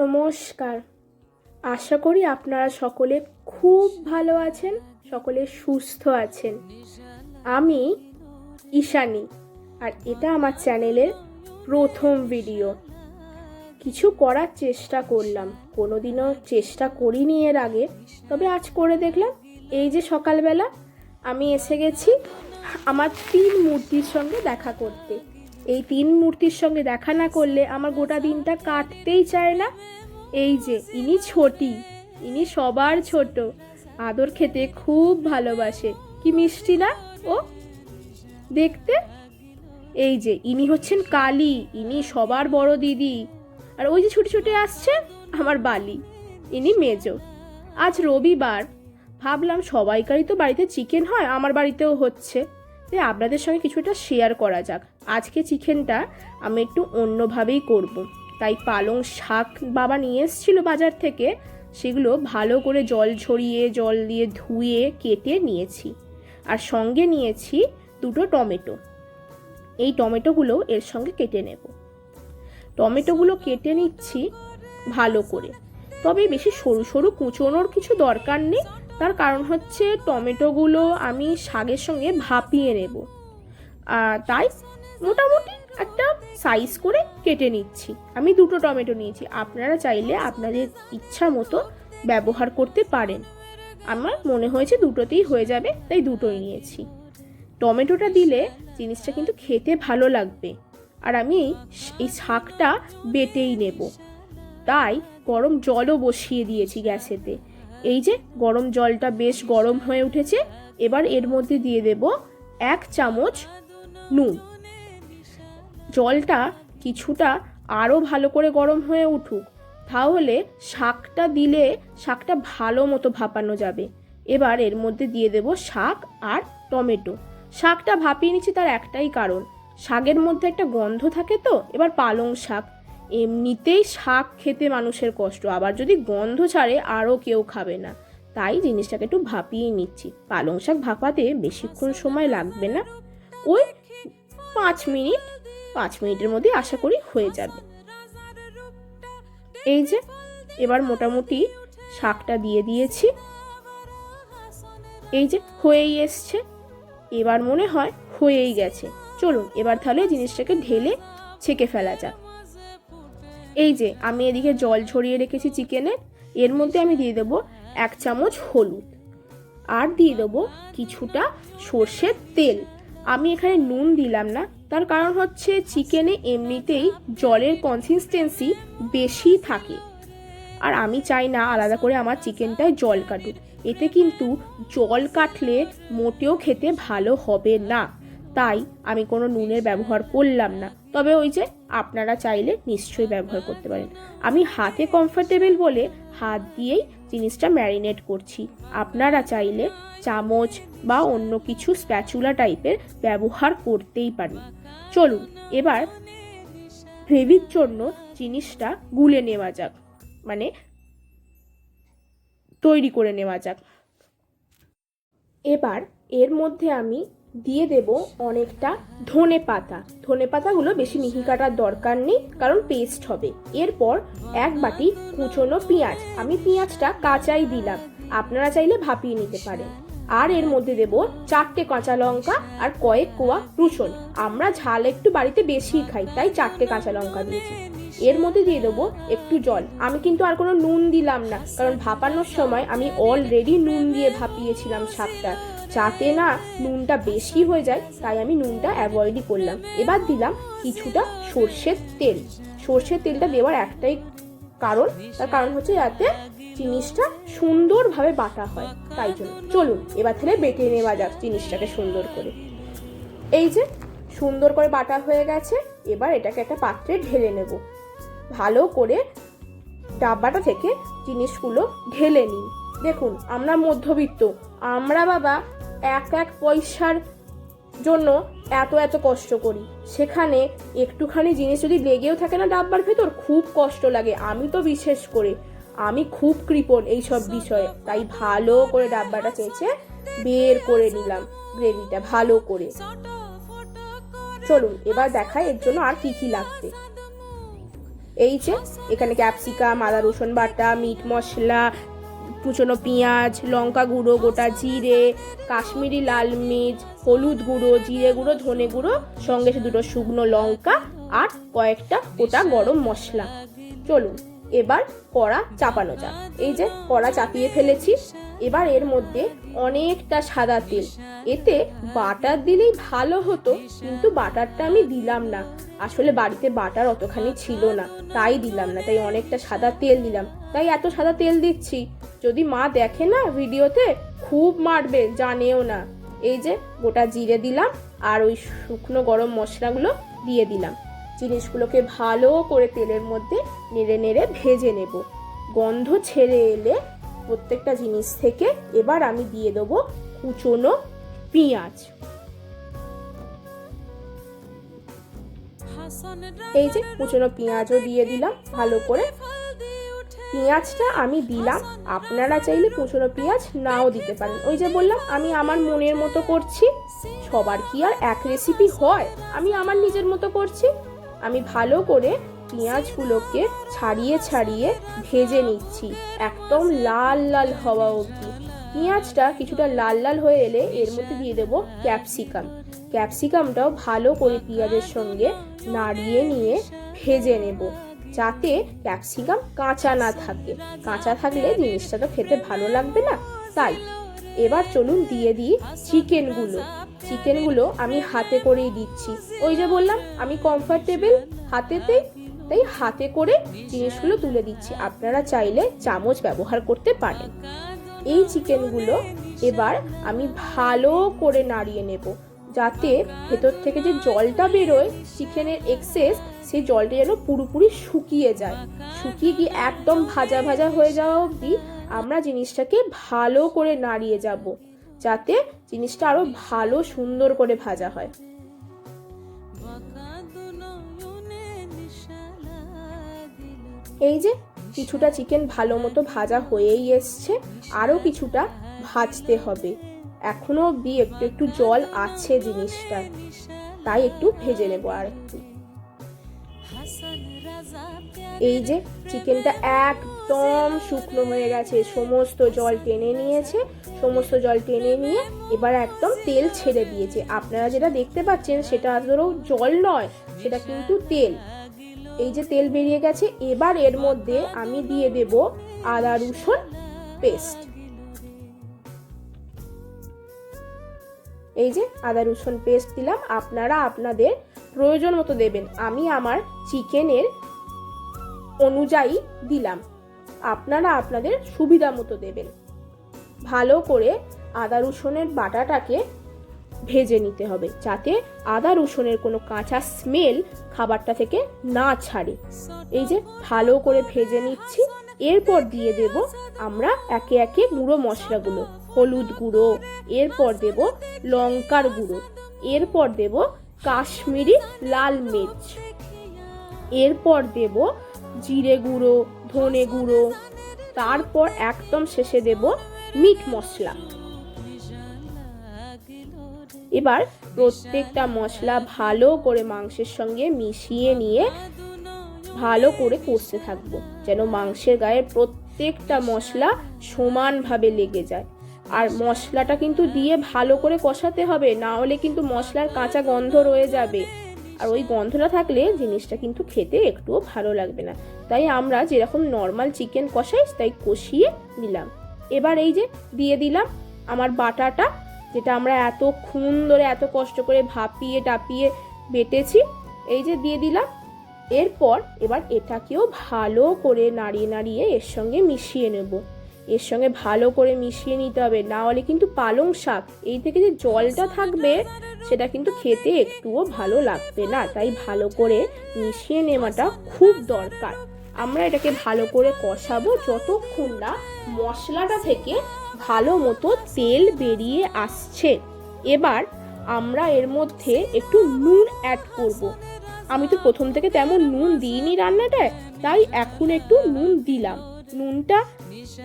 নমস্কার। আশা করি আপনারা সকলে খুব ভালো আছেন, সকলে সুস্থ আছেন। আমি ঈশানী, আর এটা আমার চ্যানেলের প্রথম ভিডিও। কিছু করার চেষ্টা করলাম, কোনোদিনও চেষ্টা করিনি এর আগে, তবে আজ করে দেখলাম, এই যে সকালবেলা আমি এসে গেছি আমার তিন মূর্তির সঙ্গে দেখা করতে। এই তিন মূর্তির সঙ্গে দেখা না করলে আমার গোটা দিনটা কাটতেই চায় না। এই যে, ইনি ছোটি, ইনি সবার ছোট। আদর খেতে খুব ভালোবাসে। কি মিষ্টি না, ও? দেখতে? এই যে, ইনি হচ্ছেন কালী, ইনি সবার বড় দিদি। আর ওই যে ছুটে ছুটে আসছে আমার বালি, ইনি মেজো। আজ রবিবার, ভাবলাম সবাইকারই তো বাড়িতে চিকেন হয়, আমার বাড়িতেও হচ্ছে। তাই আপনাদের সঙ্গে কিছুটা শেয়ার করা যাক। আজকে চিকেনটা আমি একটু অন্যভাবেই করব। তাই পালং শাক বাবা নিয়ে এসেছিল বাজার থেকে, সেগুলো ভালো করে জল ছড়িয়ে জল দিয়ে ধুয়ে, কেটে নিয়েছি। আর সঙ্গে নিয়েছি দুটো টমেটো। এই টমেটোগুলো এর সঙ্গে কেটে নেব। টমেটোগুলো কেটে নিচ্ছি ভালো করে। তবে বেশি সরু সরু কুচোনোর কিছু দরকার নেই। তার কারণ হচ্ছে টমেটোগুলো আমি শাকের সঙ্গে ভাপিয়ে নেব। আর তাই মোটামুটি একটা সাইজ করে কেটে নিচ্ছি। আমি দুটো টমেটো নিয়েছি। আপনারা চাইলে আপনাদের ইচ্ছা মতো ব্যবহার করতে পারেন। আমার মনে হয়েছে দুটোতেই হয়ে যাবে, তাই দুটোই নিয়েছি। টমেটোটা দিলে জিনিসটা কিন্তু খেতে ভালো লাগবে। আর আমি এই শাকটা বেটেই নেব। তাই গরম জলও বসিয়ে দিয়েছি গ্যাসেতে। এই যে গরম জলটা বেশ গরম হয়ে উঠেছে, এবার এর মধ্যে দিয়ে দেব এক চামচ নুন। জলটা কিছুটা আরও ভালো করে গরম হয়ে উঠুক, তাহলে শাকটা দিলে শাকটা ভালো মতো ভাপানো যাবে। এবার এর মধ্যে দিয়ে দেব শাক আর টমেটো। শাকটা ভাপিয়ে নিচ্ছি তার একটাই কারণ, শাকের মধ্যে একটা গন্ধ থাকে তো, এবার পালং শাক। এমনিতেই শাক খেতে মানুষের কষ্ট, আবার যদি গন্ধ ছাড়ে আরও কেউ খাবে না। তাই জিনিসটাকে একটু ভাপিয়ে নিচ্ছি। পালং শাক ভাপাতে বেশিক্ষণ সময় লাগবে না। ওই পাঁচ মিনিট, পাঁচ মিনিটের মধ্যে আশা করি হয়ে যাবে। এই যে, এবার মোটামুটি শাকটা দিয়ে দিয়েছি। এই যে, হয়েই এসছে। এবার মনে হয় হয়েই গেছে। চলুন, এবার তাহলে জিনিসটাকে ঢেলে ছেঁকে ফেলা যাক। এই যে, আমি এদিকে জল ছড়িয়ে রেখেছি চিকেনে, এর মধ্যে আমি দিয়ে দেবো এক চামচ হলুদ। আর দিয়ে দেবো কিছুটা সর্ষের তেল। আমি এখানে নুন দিলাম না, তার কারণ হচ্ছে চিকেনে এমনিতেই জলের কনসিস্টেন্সি বেশি থাকে। আর আমি চাই না আলাদা করে আমার চিকেনটায় জল কাটুক। এতে কিন্তু জল কাটলে মোটেও খেতে ভালো হবে না। তাই আমি কোনো নুনের ব্যবহার করলাম না। তবে ওই যে আপনারা চাইলে নিশ্চয়ই ব্যবহার করতে পারেন। আমি হাতে কমফোর্টেবল বলে হাত দিয়েই জিনিসটা ম্যারিনেট করছি। আপনারা চাইলে চামচ বা অন্য কিছু স্প্যাচুলা টাইপের ব্যবহার করতেই পারেন। চলুন, এবার গ্রেভির জন্য জিনিসটা গুলে নেওয়া যাক। মানে তৈরি করে নেওয়া যাক। এবার এর মধ্যে আমি দিয়ে দেব অনেকটা ধনে পাতা। ধনে পাতাগুলো বেশি মিহি কাটার দরকার নেই, কারণ পেস্ট হবে। এরপর এক বাটি কুচনো পেঁয়াজ। আমি পেঁয়াজটা কাঁচাই দিলাম। আপনারা চাইলে ভাপিয়ে নিতে পারেন। আর এর মধ্যে দেব চারটে কাঁচা লঙ্কা আর কয়েক কোয়া রসুন। আমরা ঝাল একটু বাড়িতে বেশি খাই, তাই চারটে কাঁচা লঙ্কা দিয়েছি। এর মধ্যে দিয়ে দেবো একটু জল। আমি কিন্তু আর কোনো নুন দিলাম না, কারণ ভাপানোর সময় আমি অলরেডি নুন দিয়ে ভাপিয়েছিলাম শাকটা যাতে না নুনটা বেশি হয়ে যায়, তাই আমি নুনটা অ্যাভয়েডই করলাম। এবার দিলাম কিছুটা সর্ষের তেল। সর্ষের তেলটা দেওয়ার একটাই কারণ, তার কারণ হচ্ছে যাতে জিনিসটা সুন্দরভাবে বাটা হয়, তাই জন্য। চলুন, এবার তাহলে বেটে নেওয়া যাক জিনিসটাকে সুন্দর করে। এই যে সুন্দর করে বাটা হয়ে গেছে, এবার এটাকে একটা পাত্রে ঢেলে নেব। ভালো করে ডাব্বাটা থেকে জিনিসগুলো ঢেলে নিন দেখুন, আমরা মধ্যবিত্ত, আমরা বাবা এক এক পয়সার জন্য এত এত কষ্ট করি। সেখানে একটুখানি জিনিস যদি লেগেও থাকে না ডাব্বার ভেতর, খুব কষ্ট লাগে। আমি তো বিশেষ করে, আমি খুব কৃপণ এইসব বিষয়ে। তাই ভালো করে ডাব্বাটা চেঁচে বের করে নিলাম গ্রেভিটা ভালো করে। চলুন, এবার দেখাই এর জন্য আর কি কি লাগবে। এই যে, এখানে ক্যাপসিকাম, আদা রসুন বাটা, মিট মশলা কুচনো পেঁয়াজ, লঙ্কা গুঁড়ো, গোটা জিরে, কাশ্মীরি লাল মির্চ, হলুদ গুঁড়ো, জিরে গুঁড়ো, ধনে গুঁড়ো, সঙ্গে সে দুটো শুকনো লঙ্কা আর কয়েকটা গোটা গরম মশলা। চলুন, এবার কড়া চাপানো যাক। এই যে কড়া চাপিয়ে ফেলেছি, এবার এর মধ্যে অনেকটা সাদা তেল। এতে বাটার দিলেই ভালো হতো, কিন্তু বাটারটা আমি দিলাম না। আসলে বাড়িতে বাটার অতখানি ছিল না, তাই দিলাম না, তাই অনেকটা সাদা তেল দিলাম। তাই এত সাদা তেল দিচ্ছি। যদি মা দেখে না ভিডিওতে খুব মারবে জানেও না। এই যে গোটা জিরে দিলাম আর ওই শুকনো গরম মশলাগুলো দিয়ে দিলাম। জিনিসগুলোকে ভালো করে তেলের মধ্যে নেড়ে নেড়ে ভেজে নেব। গন্ধ ছেড়ে এলে প্রত্যেকটা জিনিস থেকে এবার আমি দিয়ে দেবো কুচনো পেঁয়াজ। এই যে কুচনো পেঁয়াজও দিয়ে দিলাম ভালো করে। পেঁয়াজটা আমি দিলাম। আপনারা চাইলে কুচনো পেঁয়াজ নাও দিতে পারেন। ওই যে বললাম, আমি আমার মনের মতো করছি। সবার কি আর এক রেসিপি হয়? আমি আমার নিজের মতো করছি। আমি ভালো করে পেঁয়াজগুলোকে ছাড়িয়ে ছাড়িয়ে ভেজে নিচ্ছি। একদম লাল লাল হওয়া অবধি। পেঁয়াজটা কিছুটা লাল লাল হয়ে এলে এর মধ্যে দিয়ে দেবো ক্যাপসিকাম। ক্যাপসিকামটাও ভালো করে পেঁয়াজের সঙ্গে নাড়িয়ে নিয়ে ভেজে নেব। যাতে ক্যাপসিকাম কাঁচা না থাকে। কাঁচা থাকলে জিনিসটা তো খেতে ভালো লাগবে না। তাই এবার চলুন দিয়ে দিই চিকেনগুলো। চিকেনগুলো আমি হাতে করেই দিচ্ছি। ওই যে বললাম, আমি কমফর্টেবল হাতেতেই তাই হাতে করে জিনিসগুলো তুলে দিচ্ছি। আপনারা চাইলে চামচ ব্যবহার করতে পারেন। এই চিকেনগুলো এবার আমি ভালো করে নাড়িয়ে নেব। যাতে ভেতর থেকে যে জলটা বেরোয়, চিকেনের এক্সেস সেই জলটা যেন পুরোপুরি শুকিয়ে যায়। শুকিয়ে গিয়ে একদম ভাজা ভাজা হয়ে যাওয়া অবধি আমরা জিনিসটাকে ভালো করে নাড়িয়ে যাব, যাতে জিনিসটা আরও ভালো সুন্দর করে ভাজা হয়। এই যে কিছুটা চিকেন ভালো মতো ভাজা হয়েই এসছে আরও কিছুটা ভাজতে হবে। এখনও অবধি একটু একটু জল আছে জিনিসটা তাই একটু ভেজে নেব আর একটু এই যে চিকেনটা একদম শুকনো হয়ে গেছে, সমস্ত জল টেনে নিয়েছে, সমস্ত জল টেনে নিয়ে এবার একদম তেল ছেড়ে দিয়েছে। আপনারা যেটা দেখতে পাচ্ছেন, সেটা ধরো জল নয়, সেটা কিন্তু তেল। এই যে তেল বেরিয়ে গেছে, এবার এর মধ্যে আমি দিয়ে দেব আদা রসুন পেস্ট। এই যে আদা রসুন পেস্ট দিলাম, আপনারা আপনাদের প্রয়োজন মতো দেবেন। আমি আমার চিকেনের অনুযায়ী দিলাম। আপনারা আপনাদের সুবিধা মতো দেবেন। ভালো করে আদা রসুনের বাটাটাকে ভেজে নিতে হবে যাতে আদা রসুনের কোনো কাঁচা স্মেল খাবারটা থেকে না ছাড়ে। এই যে ভালো করে ভেজে নিচ্ছি। এরপর দিয়ে দেব আমরা একে একে গুঁড়ো মশলাগুলো। হলুদ গুঁড়ো, এরপর দেব লঙ্কার গুঁড়ো, এরপর দেব কাশ্মীরি লাল মির্চ। এরপর দেব জিরে গুঁড়ো, ধনে গুঁড়ো, তারপর একদম শেষে দেব মিট মশলা। এবার প্রত্যেকটা মশলা ভালো করে মাংসের সঙ্গে মিশিয়ে নিয়ে ভালো করে কষতে থাকব, যেন মাংসের গায়ে প্রত্যেকটা মশলা সমানভাবে লেগে যায়। আর মশলাটা কিন্তু দিয়ে ভালো করে কষাতে হবে, না হলে কিন্তু মশলার কাঁচা গন্ধ রয়ে যাবে। আর ওই গন্ধটা থাকলে জিনিসটা কিন্তু খেতে একটুও ভালো লাগবে না। তাই আমরা যেরকম নর্মাল চিকেন কষাই, তাই কষিয়ে নিলাম। এবার এই যে দিয়ে দিলাম আমার বাটাটা, যেটা আমরা এতক্ষণ ধরে এত কষ্ট করে ভাপিয়ে টাপিয়ে বেটেছি, এই যে দিয়ে দিলাম। এরপর এবার এটাকেও ভালো করে নাড়িয়ে নাড়িয়ে এর সঙ্গে মিশিয়ে নেব। এর সঙ্গে ভালো করে মিশিয়ে নিতে হবে। না হলে কিন্তু পালং শাক, এই থেকে যে জলটা থাকবে, সেটা কিন্তু খেতে একটুও ভালো লাগবে না। তাই ভালো করে মিশিয়ে নেওয়াটা খুব দরকার। আমরা এটাকে ভালো করে কষাবো যতক্ষণ না মশলাটা থেকে ভালো মতো তেল বেরিয়ে আসছে। এবার আমরা এর মধ্যে একটু নুন অ্যাড করব। আমি তো প্রথম থেকে তেমন নুন দিইনি রান্নাটায়, তাই এখন একটু নুন দিলাম। নুনটা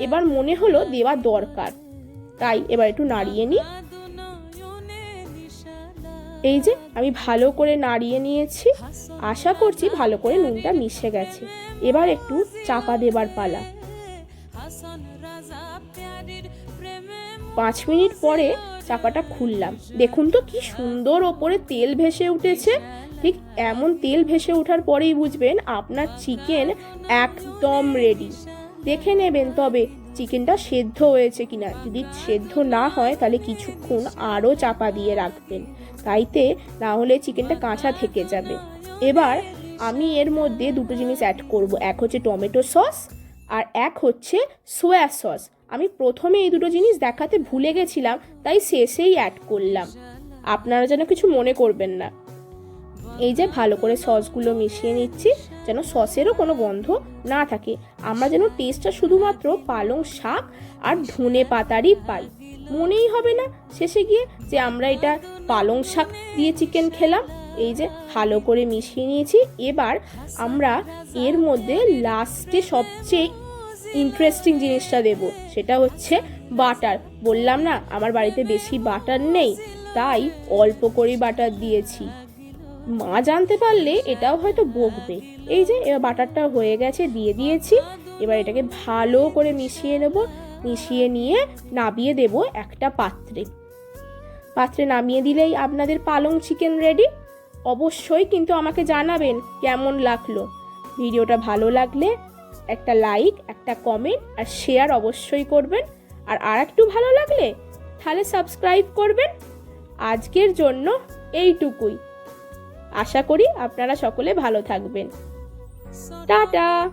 এবার মনে হলো দেওয়া দরকার। তাই এবার একটু নাড়িয়ে নিই। এই যে, আমি ভালো করে নাড়িয়ে নিয়েছি। আশা করছি ভালো করে নুনটা মিশে গেছে। এবার একটু চাপা দেবার পালা। পাঁচ মিনিট পরে চাপাটা খুললাম। দেখুন তো কি সুন্দর ওপরে তেল ভেসে উঠেছে। ঠিক এমন তেল ভেসে ওঠার পরেই বুঝবেন আপনার চিকেন একদম রেডি দেখে নেবেন, তবে চিকেনটা সেদ্ধ হয়েছে কিনা। যদি সেদ্ধ না হয়, তাহলে কিছুক্ষণ আরও চাপা দিয়ে রাখবেন। তাইতে না হলে চিকেনটা কাঁচা থেকে যাবে। এবার আমি এর মধ্যে দুটো জিনিস অ্যাড করব। এক হচ্ছে টমেটো সস আর এক হচ্ছে সোয়া সস আমি প্রথমে এই দুটো জিনিস দেখাতে ভুলে গেছিলাম, তাই শেষেই অ্যাড করলাম। আপনারা যেন কিছু মনে করবেন না। এই যে ভালো করে সসগুলো মিশিয়ে নিচ্ছি। যেন সসেরও কোনো গন্ধ না থাকে। আমরা যেন টেস্টটা শুধুমাত্র পালং শাক আর ধনে পাতারই পাই। মনেই হবে না শেষে গিয়ে যে আমরা এটা পালং শাক দিয়ে চিকেন খেলাম। এই যে ভালো করে মিশিয়ে নিয়েছি। এবার আমরা এর মধ্যে লাস্টে সবচেয়ে ইন্টারেস্টিং জিনিসটা দেব। সেটা হচ্ছে বাটার। বললাম না, আমার বাড়িতে বেশি বাটার নেই, তাই অল্প করেই বাটার দিয়েছি। মা জানতে পারলে এটাও হয়তো বকবে। এই যে, এবার বাটারটা হয়ে গেছে, দিয়ে দিয়েছি। এবার এটাকে ভালো করে মিশিয়ে নেব। মিশিয়ে নিয়ে নাবিয়ে দেব একটা পাত্রে। পাত্রে নামিয়ে দিলেই আপনাদের পালং চিকেন রেডি অবশ্যই কিন্তু আমাকে জানাবেন কেমন লাগল। ভিডিওটা ভালো লাগলে একটা লাইক একটা কমেন্ট আর শেয়ার অবশ্যই করবেন। আর আর একটু ভালো লাগলে তাহলে সাবস্ক্রাইব করবেন। আজকের জন্য এইটুকুই। আশা করি আপনারা সকলে ভালো থাকবেন। টাটা!